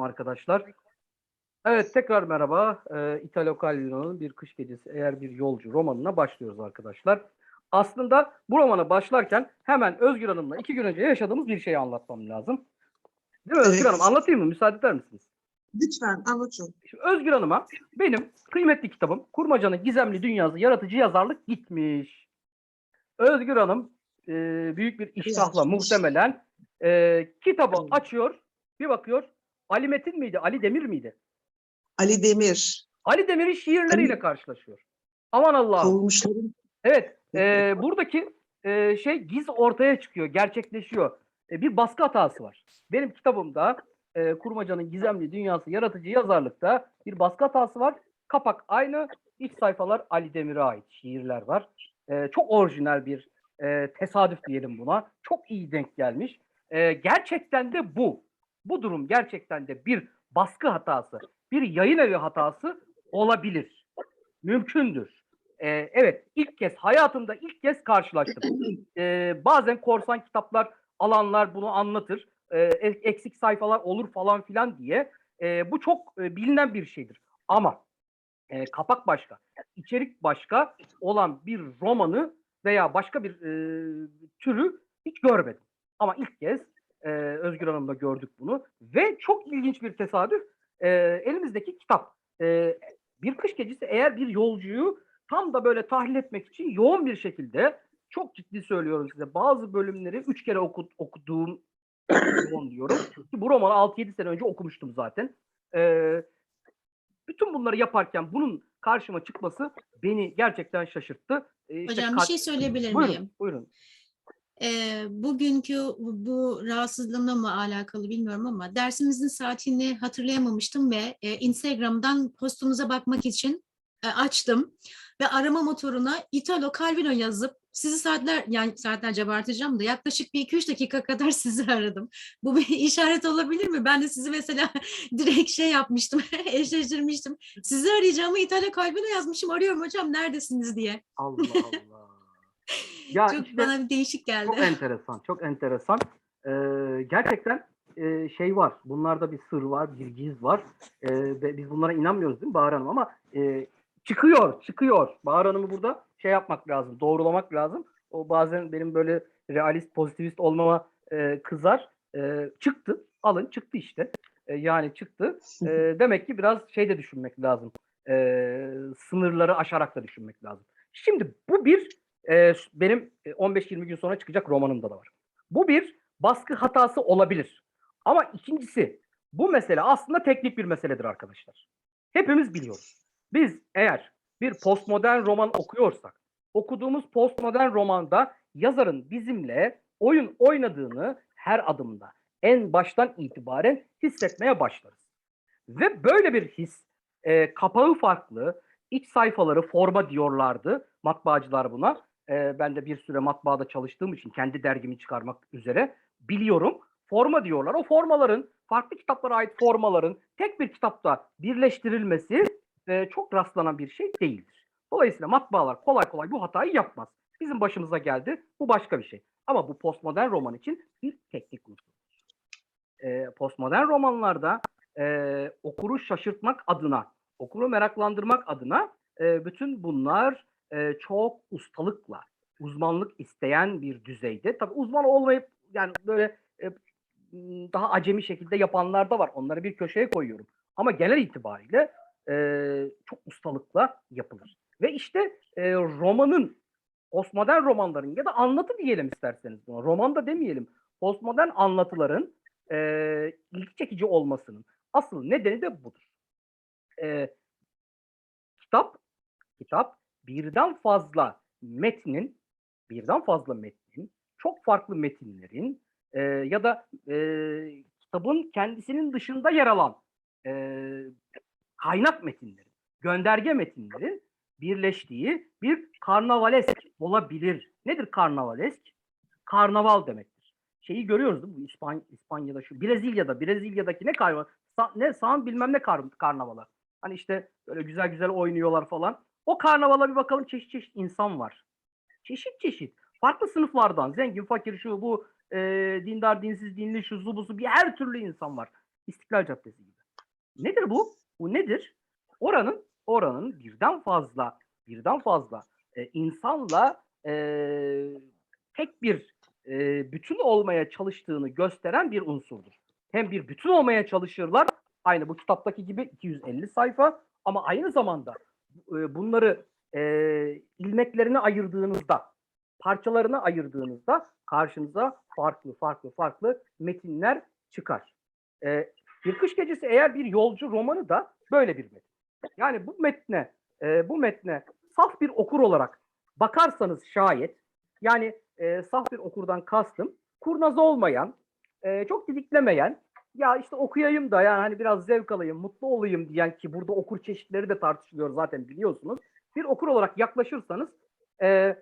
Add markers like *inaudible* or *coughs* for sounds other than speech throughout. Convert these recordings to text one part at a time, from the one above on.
arkadaşlar. Evet tekrar merhaba. Ee, Italo Calvino'nun Bir Kış Gecesi Eğer Bir Yolcu romanına başlıyoruz arkadaşlar. Aslında bu romana başlarken hemen Özgür Hanım'la iki gün önce yaşadığımız bir şeyi anlatmam lazım. Değil mi Özgür Evet. Hanım? Anlatayım mı? Müsaade eder misiniz? Lütfen anlatın. Şimdi Özgür Hanım'a benim kıymetli kitabım Kurmaca'nın Gizemli Dünyası Yaratıcı Yazarlık gitmiş. Özgür Hanım e, büyük bir iştahla muhtemelen e, kitabı açıyor bir bakıyor Ali Metin miydi? Ali Demir miydi? Ali Demir, Ali Demir'in şiirleriyle karşılaşıyor. Aman Allah'ım. kovulmuşların Evet, e, buradaki e, şey giz ortaya çıkıyor, gerçekleşiyor. E, bir baskı hatası var. Benim kitabımda e, Kurmaca'nın Gizemli Dünyası Yaratıcı Yazarlık'ta bir baskı hatası var. Kapak aynı, iç sayfalar Ali Demir'e ait şiirler var. E, çok orijinal bir e, tesadüf diyelim buna. Çok iyi denk gelmiş. E, gerçekten de bu. Bu durum gerçekten de bir baskı hatası, bir yayın evi hatası olabilir. Mümkündür. Ee, evet ilk kez hayatımda ilk kez karşılaştım. Ee, bazen korsan kitaplar alanlar bunu anlatır. Ee, eksik sayfalar olur falan filan diye. Ee, bu çok e, bilinen bir şeydir. Ama e, kapak başka, içerik başka olan bir romanı veya başka bir e, türü hiç görmedim. Ama ilk Hanım'da gördük bunu ve çok ilginç bir tesadüf. E, elimizdeki kitap. E, bir kış gecesi eğer bir yolcuyu tam da böyle tahlil etmek için yoğun bir şekilde çok ciddi söylüyorum size bazı bölümleri üç kere oku, okuduğum *coughs* yoğun diyorum. Ki bu romanı 6-7 sene önce okumuştum zaten. Ee, bütün bunları yaparken bunun karşıma çıkması beni gerçekten şaşırttı. Ee, işte Hocam bir şey söyleyebilir Buyurun, miyim? buyurun. Ee, bugünkü bu- rahatsızlığımla mı alakalı bilmiyorum ama dersimizin saatini hatırlayamamıştım ve e, Instagram'dan postumuza bakmak için e, açtım ve arama motoruna Italo Calvino yazıp sizi saatler yani saatlerce abartacağım da yaklaşık bir iki üç dakika kadar *laughs* sizi aradım. Bu bir işaret olabilir mi? Ben de sizi mesela *laughs* direkt şey yapmıştım, *laughs* eşleştirmiştim. Sizi arayacağımı Italo Calvino yazmışım. Arıyorum hocam neredesiniz diye. Allah Allah. Ya Çok işte bana bir değişik geldi. çok enteresan, çok enteresan. Ee, gerçekten e, şey var, bunlarda bir sır var, bir giz var. Ee, biz bunlara inanmıyoruz değil mi Bahar Hanım? Ama e, çıkıyor, çıkıyor. Bahar Hanım'ı burada şey yapmak lazım, doğrulamak lazım. O bazen benim böyle realist, pozitivist olmama e, kızar. E, çıktı, alın çıktı işte. E, yani çıktı. E, demek ki biraz şey de düşünmek lazım. E, sınırları aşarak da düşünmek lazım. Şimdi bu bir e, benim e, 15-20 gün sonra çıkacak romanımda da var. Bu bir baskı hatası olabilir. Ama ikincisi bu mesele aslında teknik bir meseledir arkadaşlar. Hepimiz biliyoruz. Biz eğer bir postmodern roman okuyorsak, okuduğumuz postmodern romanda yazarın bizimle oyun oynadığını her adımda en baştan itibaren hissetmeye başlarız. Ve böyle bir his e, kapağı farklı, iç sayfaları forma diyorlardı matbaacılar buna. E, ben de bir süre matbaada çalıştığım için kendi dergimi çıkarmak üzere biliyorum. Forma diyorlar. O formaların farklı kitaplara ait formaların tek bir kitapta birleştirilmesi e, çok rastlanan bir şey değildir. Dolayısıyla matbaalar kolay kolay bu hatayı yapmaz. Bizim başımıza geldi. Bu başka bir şey. Ama bu postmodern roman için bir teknik unsur. E, postmodern romanlarda e, okuru şaşırtmak adına, okuru meraklandırmak adına e, bütün bunlar e, çok ustalıkla, uzmanlık isteyen bir düzeyde. Tabii uzman olmayıp yani böyle e, daha acemi şekilde yapanlar da var. Onları bir köşeye koyuyorum. Ama genel itibariyle e, çok ustalıkla yapılır. Ve işte e, romanın, postmodern romanların ya da anlatı diyelim isterseniz buna. Roman da demeyelim. Postmodern anlatıların e, ilgi çekici olmasının asıl nedeni de budur. E, kitap, kitap birden fazla metnin, birden fazla metnin, çok farklı metinlerin e, ya da e, kitabın kendisinin dışında yer alan e, kaynak metinlerin, gönderge metinlerin birleştiği bir karnavalesk olabilir. Nedir karnavalesk? Karnaval demektir. Şeyi görüyoruz değil mi? Bu İspanya, İspanya'da şu Brezilya'da, Brezilya'daki ne karnaval? Sa, ne sağın bilmem ne kar, karnavalı. Hani işte böyle güzel güzel oynuyorlar falan. O karnavala bir bakalım çeşit çeşit insan var. Çeşit çeşit. Farklı sınıflardan zengin, fakir, şu bu e, dindar, dinsiz, dinli, şu busu bir her türlü insan var. İstiklal Caddesi gibi. Nedir bu? Bu nedir? Oranın oranın birden fazla birden fazla e, insanla e, tek bir e, bütün olmaya çalıştığını gösteren bir unsurdur. Hem bir bütün olmaya çalışırlar aynı bu kitaptaki gibi 250 sayfa ama aynı zamanda e, bunları e, ilmeklerine ayırdığınızda parçalarına ayırdığınızda karşınıza farklı farklı farklı metinler çıkar. E, bir Gecesi eğer bir yolcu romanı da böyle bir metin. Yani bu metne e, bu metne saf bir okur olarak bakarsanız şayet yani e, saf bir okurdan kastım kurnaz olmayan, e, çok didiklemeyen ya işte okuyayım da yani hani biraz zevk alayım, mutlu olayım diyen ki burada okur çeşitleri de tartışılıyor zaten biliyorsunuz. Bir okur olarak yaklaşırsanız e,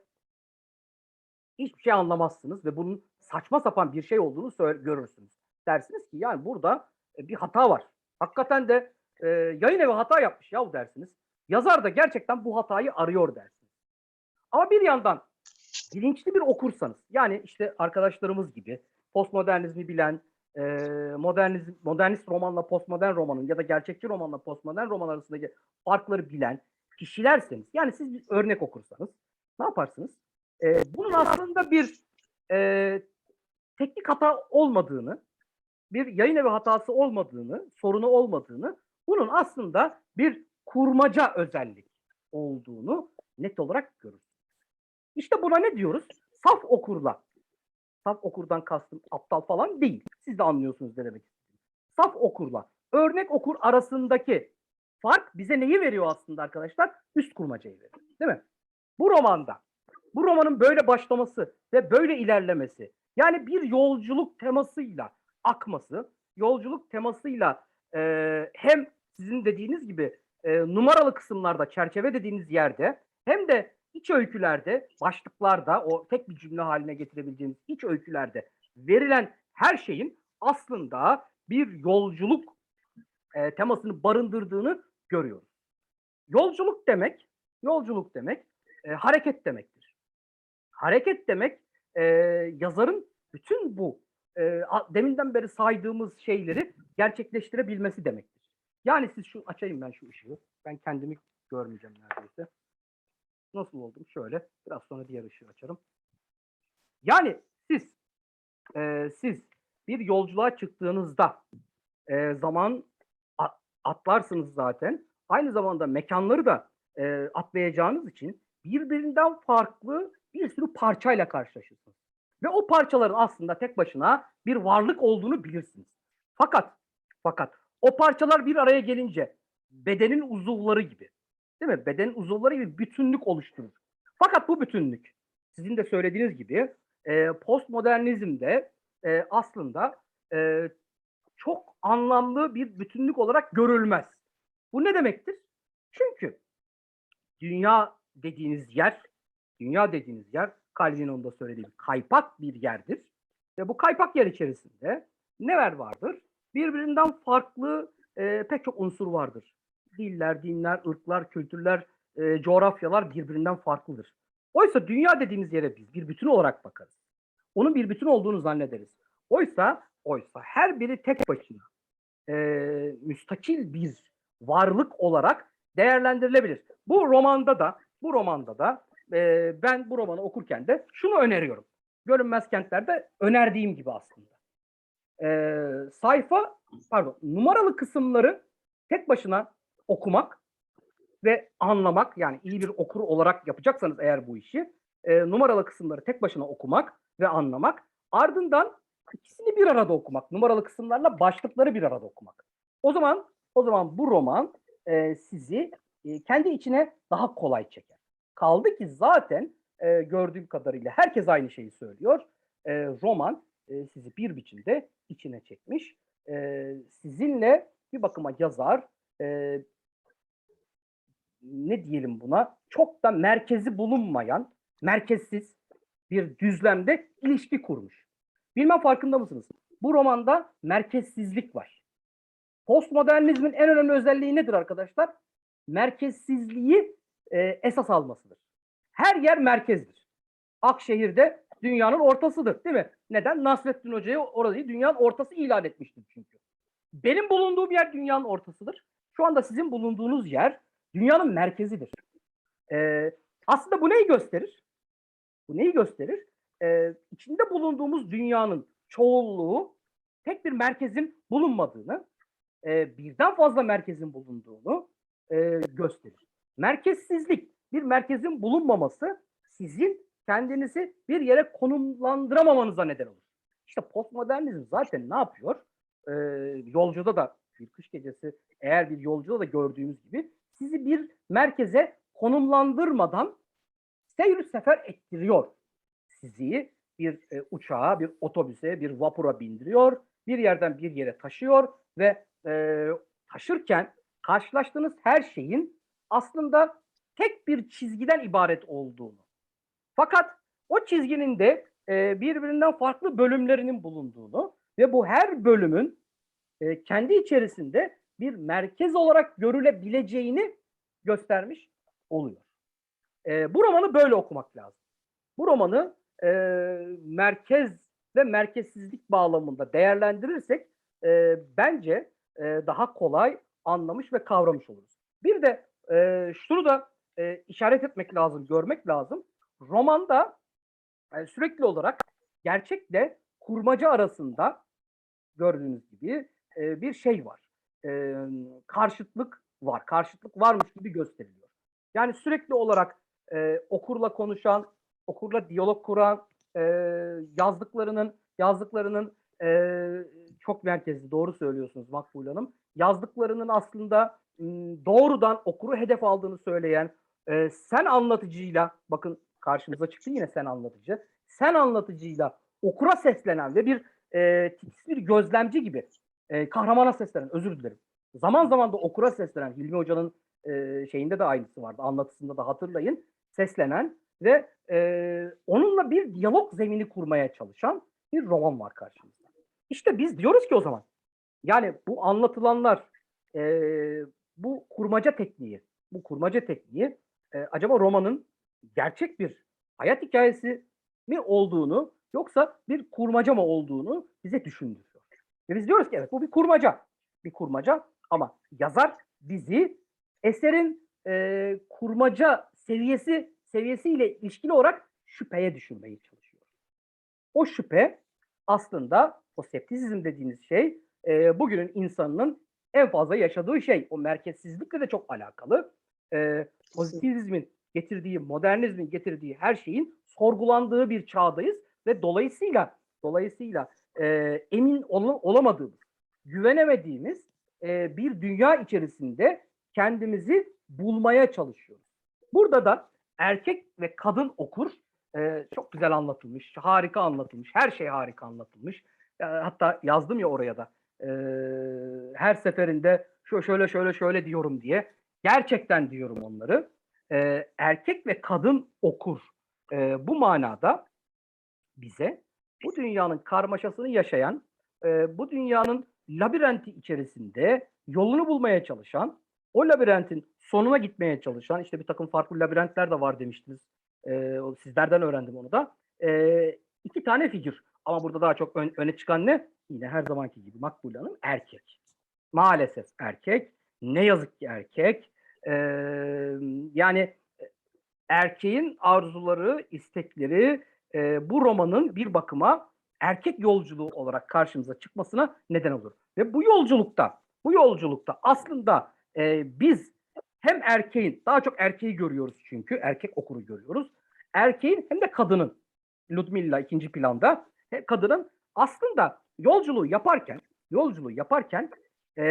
hiçbir şey anlamazsınız ve bunun saçma sapan bir şey olduğunu görürsünüz. Dersiniz ki yani burada e, bir hata var. Hakikaten de e, yayın evi hata yapmış yahu dersiniz. Yazar da gerçekten bu hatayı arıyor dersiniz. Ama bir yandan bilinçli bir okursanız yani işte arkadaşlarımız gibi postmodernizmi bilen, e, modernizm, modernist romanla postmodern romanın ya da gerçekçi romanla postmodern roman arasındaki farkları bilen kişilerseniz yani siz bir örnek okursanız ne yaparsınız? E, bunun aslında bir e, teknik hata olmadığını, bir yayın evi hatası olmadığını, sorunu olmadığını, bunun aslında bir kurmaca özellik olduğunu net olarak görürsünüz. İşte buna ne diyoruz? Saf okurla. Saf okurdan kastım aptal falan değil. Siz de anlıyorsunuz ne demek istediğimi. Saf okurla örnek okur arasındaki fark bize neyi veriyor aslında arkadaşlar? Üst kurmacayı veriyor. Değil mi? Bu romanda bu romanın böyle başlaması ve böyle ilerlemesi yani bir yolculuk temasıyla akması, yolculuk temasıyla e, hem sizin dediğiniz gibi e, numaralı kısımlarda, çerçeve dediğiniz yerde hem de iç öykülerde, başlıklarda, o tek bir cümle haline getirebileceğimiz iç öykülerde verilen her şeyin aslında bir yolculuk e, temasını barındırdığını görüyoruz. Yolculuk demek, yolculuk demek e, hareket demektir. Hareket demek e, yazarın bütün bu e, deminden beri saydığımız şeyleri gerçekleştirebilmesi demektir. Yani siz şu açayım ben şu ışığı. Ben kendimi görmeyeceğim neredeyse. Nasıl oldum? Şöyle. Biraz sonra diğer ışığı açarım. Yani siz e, siz bir yolculuğa çıktığınızda e, zaman a- atlarsınız zaten. Aynı zamanda mekanları da e, atlayacağınız için birbirinden farklı bir sürü parçayla karşılaşırsınız. Ve o parçaların aslında tek başına bir varlık olduğunu bilirsiniz. Fakat fakat o parçalar bir araya gelince bedenin uzuvları gibi değil mi? Bedenin uzuvları gibi bütünlük oluşturur. Fakat bu bütünlük sizin de söylediğiniz gibi e, postmodernizmde e, aslında e, çok anlamlı bir bütünlük olarak görülmez. Bu ne demektir? Çünkü dünya dediğiniz yer, dünya dediğiniz yer Calvino'nun da söylediği kaypak bir yerdir. Ve bu kaypak yer içerisinde neler vardır? Birbirinden farklı e, pek çok unsur vardır. Diller, dinler, ırklar, kültürler, e, coğrafyalar birbirinden farklıdır. Oysa dünya dediğimiz yere biz bir bütün olarak bakarız. Onun bir bütün olduğunu zannederiz. Oysa oysa her biri tek başına e, müstakil bir varlık olarak değerlendirilebilir. Bu romanda da bu romanda da e, ben bu romanı okurken de şunu öneriyorum. Görünmez kentlerde önerdiğim gibi aslında. E, sayfa pardon numaralı kısımları tek başına okumak ve anlamak yani iyi bir okur olarak yapacaksanız eğer bu işi e, numaralı kısımları tek başına okumak ve anlamak ardından ikisini bir arada okumak numaralı kısımlarla başlıkları bir arada okumak. O zaman o zaman bu roman e, sizi e, kendi içine daha kolay çeker. Kaldı ki zaten e, gördüğüm kadarıyla herkes aynı şeyi söylüyor. E, roman e, sizi bir biçimde içine çekmiş. E, sizinle bir bakıma yazar e, ne diyelim buna çok da merkezi bulunmayan, merkezsiz bir düzlemde ilişki kurmuş. Bilmem farkında mısınız? Bu romanda merkezsizlik var. Postmodernizmin en önemli özelliği nedir arkadaşlar? Merkezsizliği e, esas almasıdır. Her yer merkezdir. Akşehir'de dünyanın ortasıdır değil mi? Neden? Nasrettin Hoca'yı orayı dünyanın ortası ilan etmiştir çünkü. benim bulunduğum yer dünyanın ortasıdır. Şu anda sizin bulunduğunuz yer dünyanın merkezidir. Ee, aslında bu neyi gösterir? Bu neyi gösterir? Ee, içinde bulunduğumuz dünyanın çoğunluğu tek bir merkezin bulunmadığını, e, birden fazla merkezin bulunduğunu e, gösterir. Merkezsizlik, bir merkezin bulunmaması sizin kendinizi bir yere konumlandıramamanıza neden olur. İşte postmodernizm zaten ne yapıyor? Ee, yolcuda da bir kış gecesi eğer bir yolcuda da gördüğümüz gibi sizi bir merkeze konumlandırmadan seyir sefer ettiriyor. Sizi bir e, uçağa, bir otobüse, bir vapura bindiriyor, bir yerden bir yere taşıyor ve e, taşırken karşılaştığınız her şeyin aslında tek bir çizgiden ibaret olduğunu. Fakat o çizginin de e, birbirinden farklı bölümlerinin bulunduğunu ve bu her bölümün e, kendi içerisinde bir merkez olarak görülebileceğini göstermiş oluyor. E, bu romanı böyle okumak lazım. Bu romanı e, merkez ve merkezsizlik bağlamında değerlendirirsek e, bence e, daha kolay anlamış ve kavramış oluruz. Bir de e, şunu da e, işaret etmek lazım, görmek lazım. Romanda e, sürekli olarak gerçekle kurmaca arasında gördüğünüz gibi e, bir şey var. E, karşıtlık var. Karşıtlık varmış gibi gösteriliyor. Yani sürekli olarak e, okurla konuşan, okurla diyalog kuran, e, yazdıklarının yazdıklarının e, çok merkezli. Doğru söylüyorsunuz Makbul Hanım. Yazdıklarının aslında doğrudan okuru hedef aldığını söyleyen, e, sen anlatıcıyla, bakın karşımıza çıktı yine sen anlatıcı, sen anlatıcıyla okura seslenen ve bir e, bir gözlemci gibi e, kahramana seslenen, özür dilerim. Zaman zaman da okura seslenen, Hilmi Hoca'nın e, şeyinde de aynısı vardı, anlatısında da hatırlayın, seslenen ve e, onunla bir diyalog zemini kurmaya çalışan bir roman var karşımızda. İşte biz diyoruz ki o zaman, yani bu anlatılanlar, e, bu kurmaca tekniği, bu kurmaca tekniği e, acaba romanın gerçek bir hayat hikayesi mi olduğunu yoksa bir kurmaca mı olduğunu bize düşündürüyor. Ve biz diyoruz ki evet bu bir kurmaca. Bir kurmaca ama yazar bizi eserin e, kurmaca seviyesi seviyesiyle ilişkili olarak şüpheye düşürmeye çalışıyor. O şüphe aslında o septisizm dediğiniz şey e, bugünün insanının en fazla yaşadığı şey. O merkezsizlikle de çok alakalı. E, pozitivizmin getirdiği, modernizmin getirdiği her şeyin sorgulandığı bir çağdayız ve dolayısıyla dolayısıyla e, emin ol- olamadığımız, güvenemediğimiz e, bir dünya içerisinde kendimizi bulmaya çalışıyoruz. Burada da erkek ve kadın okur e, çok güzel anlatılmış, harika anlatılmış, her şey harika anlatılmış. E, hatta yazdım ya oraya da e, her seferinde şu şöyle şöyle şöyle diyorum diye gerçekten diyorum onları. E, erkek ve kadın okur e, bu manada bize bu dünyanın karmaşasını yaşayan, e, bu dünyanın labirenti içerisinde yolunu bulmaya çalışan, o labirentin sonuna gitmeye çalışan, işte bir takım farklı labirentler de var demiştiniz. E, sizlerden öğrendim onu da. E, iki tane figür. Ama burada daha çok ön- öne çıkan ne? Yine her zamanki gibi Makbule Hanım erkek. Maalesef erkek. Ne yazık ki erkek. E, yani erkeğin arzuları, istekleri e, bu romanın bir bakıma erkek yolculuğu olarak karşımıza çıkmasına neden olur. Ve bu yolculukta, bu yolculukta aslında e, biz hem erkeğin, daha çok erkeği görüyoruz çünkü, erkek okuru görüyoruz. Erkeğin hem de kadının, Ludmilla ikinci planda, kadının aslında yolculuğu yaparken, yolculuğu yaparken e,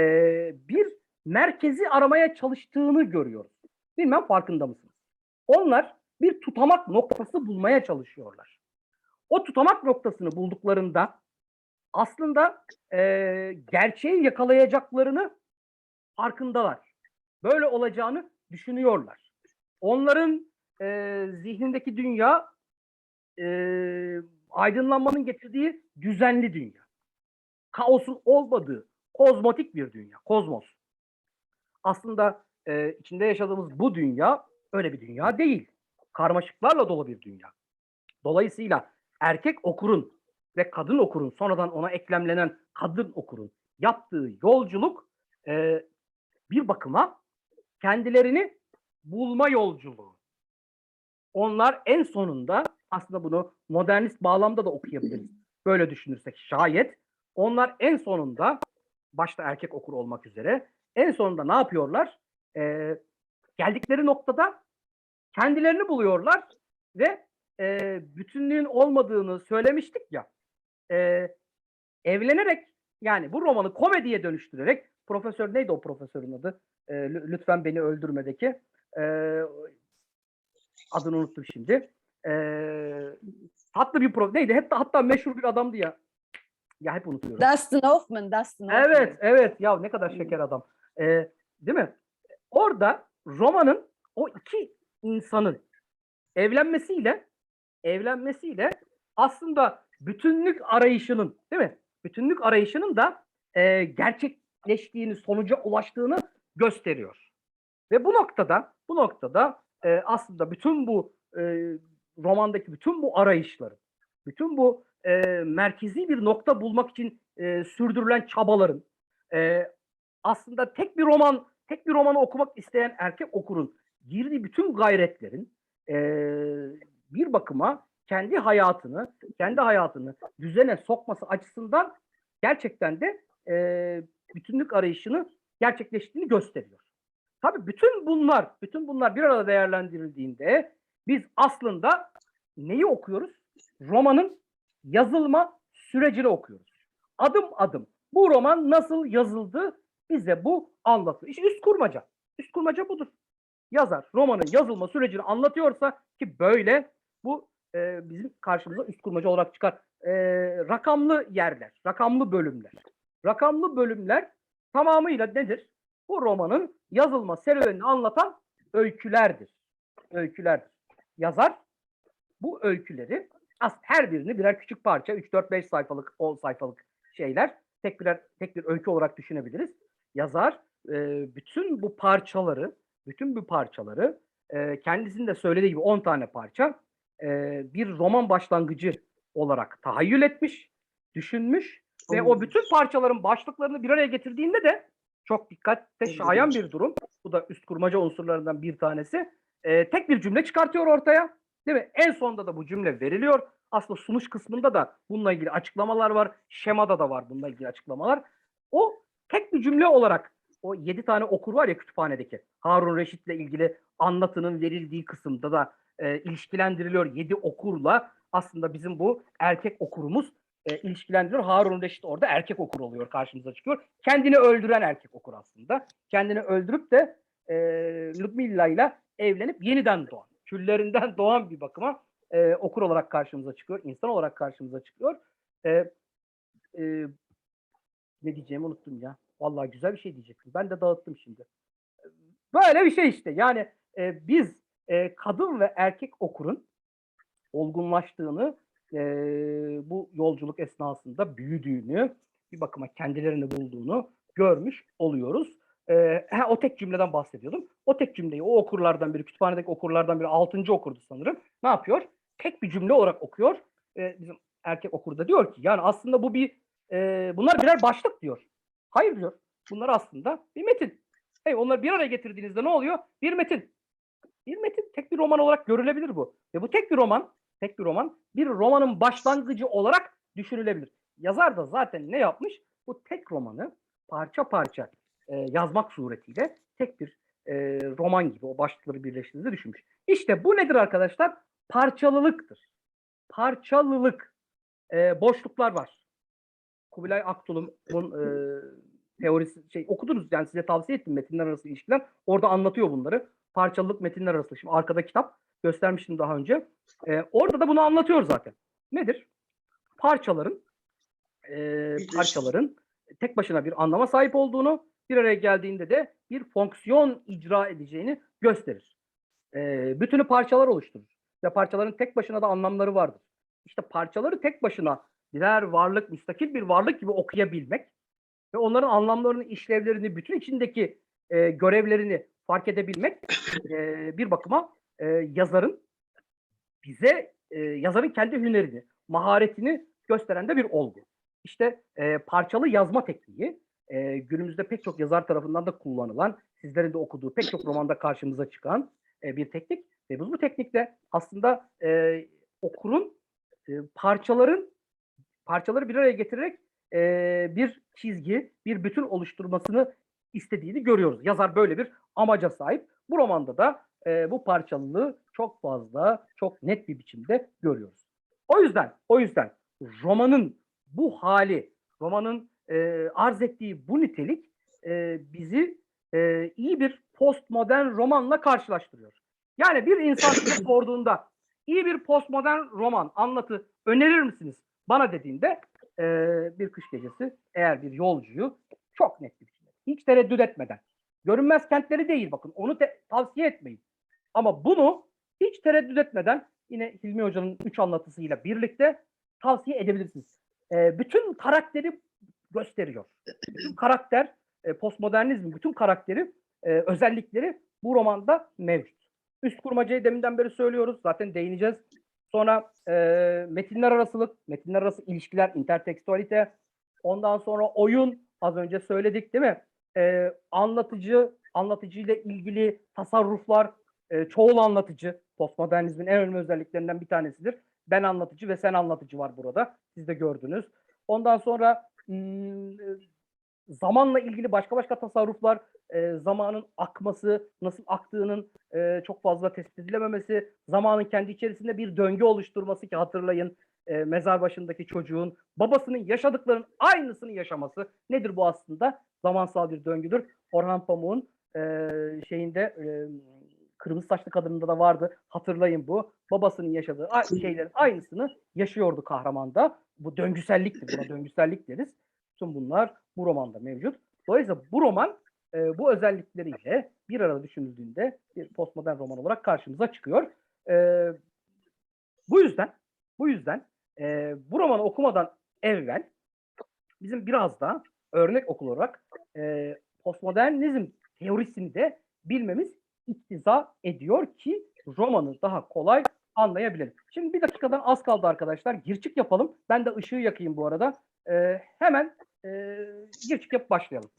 bir merkezi aramaya çalıştığını görüyoruz. Bilmem farkında mısınız? Onlar bir tutamak noktası bulmaya çalışıyorlar. O tutamak noktasını bulduklarında aslında e, gerçeği yakalayacaklarını farkındalar. Böyle olacağını düşünüyorlar. Onların e, zihnindeki dünya e, aydınlanmanın getirdiği düzenli dünya. Kaosun olmadığı kozmotik bir dünya. Kozmos. Aslında e, içinde yaşadığımız bu dünya öyle bir dünya değil. Karmaşıklarla dolu bir dünya. Dolayısıyla erkek okurun ve kadın okurun sonradan ona eklemlenen kadın okurun yaptığı yolculuk e, bir bakıma kendilerini bulma yolculuğu. Onlar en sonunda aslında bunu modernist bağlamda da okuyabiliriz. Böyle düşünürsek şayet onlar en sonunda başta erkek okur olmak üzere en sonunda ne yapıyorlar? Ee, geldikleri noktada kendilerini buluyorlar ve e, bütünlüğün olmadığını söylemiştik ya. e, evlenerek yani bu romanı komediye dönüştürerek profesör neydi o profesörün adı? E, lü- lütfen beni öldürmedeki. E, adını unuttum şimdi. E, tatlı bir pro neydi? Hatta, hatta meşhur bir adamdı ya. Ya hep unutuyorum. Dustin Hoffman, Dustin Hoffman. Evet, evet. Ya ne kadar şeker adam. Ee, değil mi? Orada romanın o iki insanın evlenmesiyle evlenmesiyle aslında bütünlük arayışının değil mi? Bütünlük arayışının da e, gerçekleştiğini, sonuca ulaştığını gösteriyor. Ve bu noktada bu noktada e, aslında bütün bu e, romandaki bütün bu arayışların, bütün bu e, merkezi bir nokta bulmak için e, sürdürülen çabaların e, aslında tek bir roman tek bir romanı okumak isteyen erkek okurun girdiği bütün gayretlerin e, bir bakıma kendi hayatını kendi hayatını düzene sokması açısından gerçekten de e, bütünlük arayışını gerçekleştiğini gösteriyor. Tabii bütün bunlar bütün bunlar bir arada değerlendirildiğinde biz aslında neyi okuyoruz? Romanın yazılma sürecini okuyoruz. Adım adım bu roman nasıl yazıldı bize bu anlatıyor. İşte üst kurmaca. Üst kurmaca budur. Yazar romanın yazılma sürecini anlatıyorsa ki böyle bu e, bizim karşımıza üst kurmaca olarak çıkar. E, rakamlı yerler, rakamlı bölümler. Rakamlı bölümler tamamıyla nedir? Bu romanın yazılma serüvenini anlatan öykülerdir. Öykülerdir. Yazar bu öyküleri as her birini birer küçük parça 3 4 5 sayfalık 10 sayfalık şeyler tek birer tek bir öykü olarak düşünebiliriz. Yazar e, bütün bu parçaları bütün bu parçaları e, kendisinin de söylediği gibi 10 tane parça e, bir roman başlangıcı olarak tahayyül etmiş, düşünmüş ve o bütün parçaların başlıklarını bir araya getirdiğinde de çok dikkatte şayan bir durum. Bu da üst kurmaca unsurlarından bir tanesi. E, tek bir cümle çıkartıyor ortaya. Değil mi? En sonunda da bu cümle veriliyor. Aslında sunuş kısmında da bununla ilgili açıklamalar var. Şemada da var bununla ilgili açıklamalar. O tek bir cümle olarak o yedi tane okur var ya kütüphanedeki. Harun Reşit'le ilgili anlatının verildiği kısımda da e, ilişkilendiriliyor. Yedi okurla aslında bizim bu erkek okurumuz e, ilişkilendiriyor. Harun Reşit orada erkek okur oluyor karşımıza çıkıyor. Kendini öldüren erkek okur aslında. Kendini öldürüp de e, Ludmilla ile evlenip yeniden doğan, küllerinden *laughs* doğan bir bakıma e, okur olarak karşımıza çıkıyor. insan olarak karşımıza çıkıyor. E, e, ne diyeceğimi unuttum ya. Vallahi güzel bir şey diyecektim. Ben de dağıttım şimdi. Böyle bir şey işte. Yani e, biz e, kadın ve erkek okurun olgunlaştığını, e, bu yolculuk esnasında büyüdüğünü, bir bakıma kendilerini bulduğunu görmüş oluyoruz. E, ha, o tek cümleden bahsediyordum. O tek cümleyi o okurlardan biri, kütüphanedeki okurlardan biri, altıncı okurdu sanırım. Ne yapıyor? Tek bir cümle olarak okuyor. E, bizim erkek okur da diyor ki yani aslında bu bir e, bunlar birer başlık diyor. Hayır diyor. Bunlar aslında bir metin. Hey, onları bir araya getirdiğinizde ne oluyor? Bir metin. Bir metin. Tek bir roman olarak görülebilir bu. Ve bu tek bir roman, tek bir roman bir romanın başlangıcı olarak düşünülebilir. Yazar da zaten ne yapmış? Bu tek romanı parça parça e, yazmak suretiyle tek bir e, roman gibi o başlıkları birleştirdiğinde düşünmüş. İşte bu nedir arkadaşlar? Parçalılıktır. Parçalılık. E, boşluklar var. Kubilay Aktul'un e, teorisi şey okudunuz yani size tavsiye ettim metinler arası ilişkiler. Orada anlatıyor bunları. Parçalılık metinler arası. Şimdi arkada kitap göstermiştim daha önce. E, orada da bunu anlatıyor zaten. Nedir? Parçaların e, parçaların tek başına bir anlama sahip olduğunu bir araya geldiğinde de bir fonksiyon icra edeceğini gösterir. E, bütünü parçalar oluşturur. Ve parçaların tek başına da anlamları vardır. İşte parçaları tek başına birer varlık, müstakil bir varlık gibi okuyabilmek ve onların anlamlarını, işlevlerini, bütün içindeki e, görevlerini fark edebilmek e, bir bakıma e, yazarın bize e, yazarın kendi hünerini, maharetini gösteren de bir olgu. İşte e, parçalı yazma tekniği e, günümüzde pek çok yazar tarafından da kullanılan, sizlerin de okuduğu pek çok romanda karşımıza çıkan e, bir teknik. Ve biz bu teknikle aslında e, okurun e, parçaların parçaları bir araya getirerek e, bir çizgi, bir bütün oluşturmasını istediğini görüyoruz. Yazar böyle bir amaca sahip. Bu romanda da e, bu parçalılığı çok fazla, çok net bir biçimde görüyoruz. O yüzden, o yüzden romanın bu hali, romanın e, arz ettiği bu nitelik e, bizi e, iyi bir postmodern romanla karşılaştırıyor. Yani bir insan size *coughs* sorduğunda iyi bir postmodern roman anlatı önerir misiniz bana dediğinde e, bir kış gecesi eğer bir yolcuyu çok net bir biçimde hiç tereddüt etmeden görünmez kentleri değil bakın onu tavsiye etmeyin. Ama bunu hiç tereddüt etmeden yine Hilmi Hoca'nın üç anlatısıyla birlikte tavsiye edebilirsiniz. E, bütün karakteri gösteriyor. Bütün karakter, e, postmodernizmin bütün karakteri, e, özellikleri bu romanda mevcut. Üst kurmacayı deminden beri söylüyoruz. Zaten değineceğiz. Sonra e, metinler arasılık, metinler arası ilişkiler, intertekstualite. Ondan sonra oyun, az önce söyledik değil mi? E, anlatıcı, anlatıcıyla ilgili tasarruflar, e, çoğul anlatıcı. Postmodernizmin en önemli özelliklerinden bir tanesidir. Ben anlatıcı ve sen anlatıcı var burada. Siz de gördünüz. Ondan sonra zamanla ilgili başka başka tasarruflar, e, zamanın akması, nasıl aktığının e, çok fazla tespit edilememesi, zamanın kendi içerisinde bir döngü oluşturması ki hatırlayın e, mezar başındaki çocuğun babasının yaşadıklarının aynısını yaşaması nedir bu aslında? Zamansal bir döngüdür. Orhan Pamuk'un e, şeyinde e, kırmızı saçlı kadında da vardı. Hatırlayın bu. Babasının yaşadığı şeylerin aynısını yaşıyordu kahramanda. Bu döngüselliktir. Buna döngüsellik deriz. Tüm bunlar bu romanda mevcut. Dolayısıyla bu roman e, bu özellikleriyle bir arada düşünüldüğünde bir postmodern roman olarak karşımıza çıkıyor. E, bu yüzden bu yüzden e, bu romanı okumadan evvel bizim biraz da örnek okul olarak e, postmodernizm teorisini de bilmemiz iktiza ediyor ki romanı daha kolay anlayabilelim. Şimdi bir dakikadan az kaldı arkadaşlar. Girçik yapalım. Ben de ışığı yakayım bu arada. E, hemen e, girçik yapıp başlayalım.